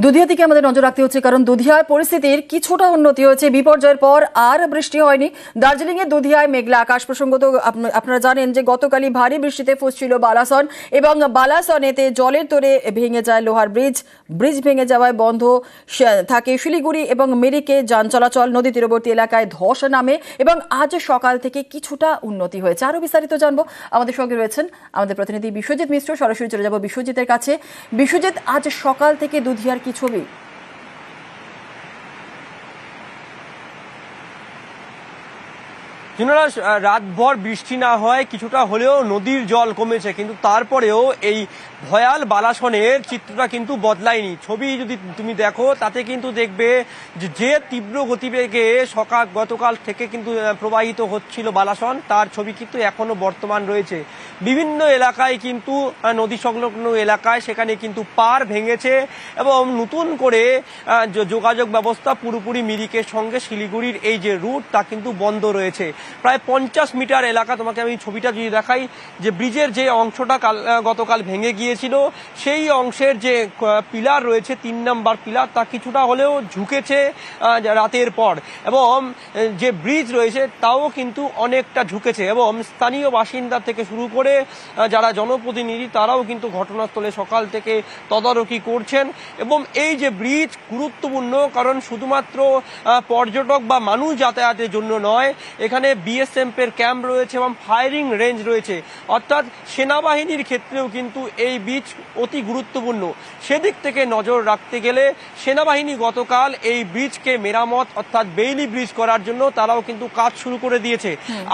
দুধিয়া দিকে আমাদের নজর রাখতে হচ্ছে, কারণ দুধিয়ায় পরিস্থিতির কিছুটা উন্নতি হয়েছে। বিপর্যয়ের পর আর বৃষ্টি হয়নি। দার্জিলিং এর দুধিয়ায় মেঘলা আকাশ প্রসঙ্গত আপ- আপনারা জানেন যে গতকালই ভারী বৃষ্টিতে ফুসছিল বালাসন এবং বালাসনেতে জলের তোরে ভেঙে যায় লোহার ব্রিজ। ব্রিজ ভেঙে যাওয়ায় বন্ধ থাকে শিলিগুড়ি এবং মেরিকে যান চলাচল। নদী তীরবর্তী এলাকায় ধস নামে এবং আজ সকাল থেকে কিছুটা উন্নতি হয়েছে। আরও বিস্তারিত জানব। আমাদের সঙ্গে রয়েছেন আমাদের প্রতিনিধি বিশ্বজিৎ মিশ্র। সরাসরি চলে যাব বিশ্বজিতের কাছে। বিশ্বজিৎ, আজ সকাল থেকে দুধিয়ার কি ছবি? কিনারা রাতভর বৃষ্টি না হয়, কিছুটা হলেও নদীর জল কমেছে, কিন্তু তারপরেও এই ভয়াল বালাসনের চিত্রটা কিন্তু বদলায়নি। ছবি যদি তুমি দেখো, তাতে কিন্তু দেখবে যে তীব্র গতিবেগে সকাল, গতকাল থেকে কিন্তু প্রবাহিত হচ্ছিল বালাসন, তার ছবি কিন্তু এখনও বর্তমান রয়েছে। বিভিন্ন এলাকায় কিন্তু নদী সংলগ্ন এলাকায় সেখানে কিন্তু পার ভেঙেছে এবং নতুন করে যোগাযোগ ব্যবস্থা পুরোপুরি মিরিকের সঙ্গে শিলিগুড়ির এই যে রুট তা কিন্তু বন্ধ রয়েছে। প্রায় পঞ্চাশ মিটার এলাকা তোমাকে আমি ছবিটা যদি দেখাই, যে ব্রিজের যে অংশটা কাল গতকাল ভেঙে গিয়েছিল, সেই অংশের যে পিলার রয়েছে, তিন নাম্বার পিলার, তা কিছুটা হলেও ঝুঁকেছে রাতের পর। এবং যে ব্রিজ রয়েছে, তাও কিন্তু অনেকটা ঝুঁকেছে। এবং স্থানীয় বাসিন্দা থেকে শুরু করে যারা জনপ্রতিনিধি, তারাও কিন্তু ঘটনাস্থলে সকাল থেকে তদারকি করছেন। এবং এই যে ব্রিজ গুরুত্বপূর্ণ, কারণ শুধুমাত্র পর্যটক বা মানুষ যাতায়াতের জন্য নয়, এখানে বিএসএফ এর ক্যাম্প রয়েছে এবং ফায়ারিং রেঞ্জ রয়েছে। অর্থাৎ সেনাবাহিনীর ক্ষেত্রেও কিন্তু এই ব্রিজ অতি গুরুত্বপূর্ণ। সেদিক থেকে নজর রাখতে গেলে সেনাবাহিনী গতকাল এই ব্রিজকে মেরামত অর্থাৎ বেইলি ব্রিজ করার জন্য তারাও কিন্তু কাজ শুরু করে দিয়েছে।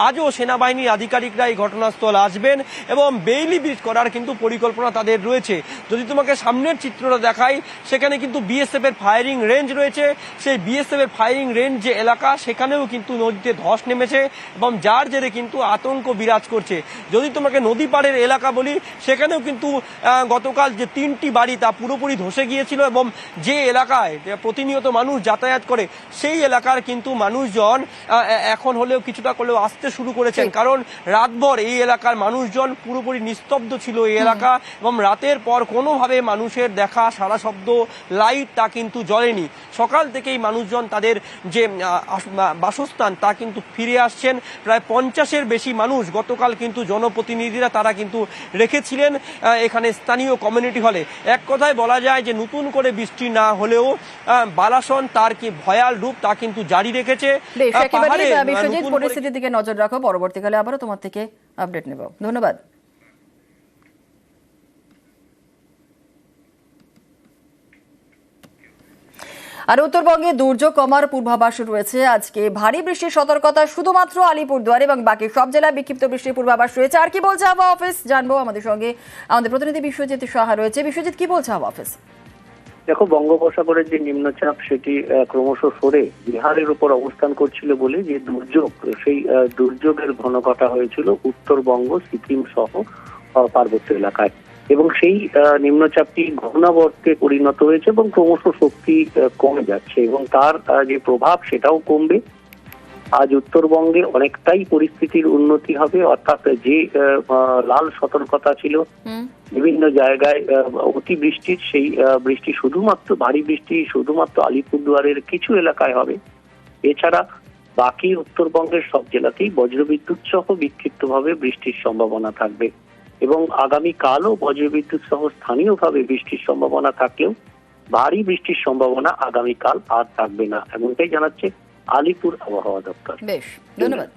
আজও সেনাবাহিনীর আধিকারিকরা এই ঘটনাস্থল আসবেন এবং বেইলি ব্রিজ করার কিন্তু পরিকল্পনা তাদের রয়েছে। যদি তোমাকে সামনের চিত্রটা দেখাই সেখানে কিন্তু বিএসএফ এর ফায়ারিং রেঞ্জ রয়েছে। সেই বিএসএফ এর ফায়ারিং রেঞ্জ যে এলাকা সেখানেও কিন্তু নদীতে ধস নেমেছে। এবং যার জেরে কিন্তু আতঙ্ক বিরাজ করছে। যদি তোমাকে নদী পাড়ের এলাকা বলি সেখানেও কিন্তু গতকাল যে তিনটি বাড়ি তা পুরোপুরি ধসে গিয়েছিল এবং যে এলাকায় প্রতিনিয়ত মানুষ যাতায়াত করে সেই এলাকার কিন্তু মানুষজন এখন হলেও কিছুটা করলেও আসতে শুরু করেছেন। কারণ রাতভর এই এলাকার মানুষজন পুরোপুরি নিস্তব্ধ ছিল এই এলাকা এবং রাতের পর কোনোভাবে মানুষের দেখা সারা শব্দ লাইট তা কিন্তু জ্বলেনি। সকাল থেকেই মানুষজন তাদের যে আস- বাসস্থান তা কিন্তু ফিরে আসছেন প্রায় পঞ্চাশের বেশি মানুষ গতকাল কিন্তু জনপ্রতিনিধিরা তারা কিন্তু রেখেছিলেন এখানে স্থানীয় কমিউনিটি হলে এক কথায় বলা যায় যে নতুন করে বৃষ্টি না হলেও বালাসন তার কি ভয়াল রূপ তা কিন্তু জারি রেখেছে। পরিস্থিতির দিকে নজর রাখো। পরবর্তীকালে আবারও তোমার থেকে আপডেট নেব। ধন্যবাদ। আর উত্তরবঙ্গে দুর্যোগ কমার পূর্বাভাস রয়েছে। আজকে ভারী বৃষ্টির সতর্কতা শুধুমাত্র আলিপুরদুয়ার এবং বাকি সব জেলায় বিক্ষিপ্ত বৃষ্টির পূর্বাভাস রয়েছে। আর কি বলছে আবহাওয়া অফিস? জানব আমাদের সঙ্গে আমাদের প্রতিনিধি বিশ্বজিৎ সাহা রয়েছে। বিশ্বজিৎ, কি বলছে আবহাওয়া অফিস? দেখো, বঙ্গোপসাগরের যে নিম্নচাপ, সেটি ক্রমশ সরে বিহারের উপর অবস্থান করছিল বলে যে দুর্যোগ, সেই দুর্যোগের ঘনঘটা হয়েছিল উত্তরবঙ্গ, সিকিম সহ পার্বত্য এলাকায়। এবং সেই নিম্নচাপটি ঘূর্ণাবর্তে পরিণত হয়েছে এবং ক্রমশ শক্তি কমে যাচ্ছে এবং তার যে প্রভাব সেটাও কমবে। আজ উত্তরবঙ্গে অনেকটাই পরিস্থিতির উন্নতি হবে অর্থাৎ যে লাল সতর্কতা ছিল বিভিন্ন জায়গায় অতি বৃষ্টির সেই বৃষ্টি শুধুমাত্র ভারী বৃষ্টি শুধুমাত্র আলিপুরদুয়ারের কিছু এলাকায় হবে। এছাড়া বাকি উত্তরবঙ্গের সব জেলাতেই বজ্রবিদ্যুৎ সহ বিক্ষিপ্তভাবে বৃষ্টির সম্ভাবনা থাকবে। এবং আগামী কালও বজ্রবিদ্যুৎ সহ স্থানীয়ভাবে বৃষ্টির সম্ভাবনা থাকলেও ভারী বৃষ্টির সম্ভাবনা আগামীকাল আর থাকবে না, এমনটাই জানাচ্ছে আলিপুর আবহাওয়া দপ্তর। বেশ, ধন্যবাদ।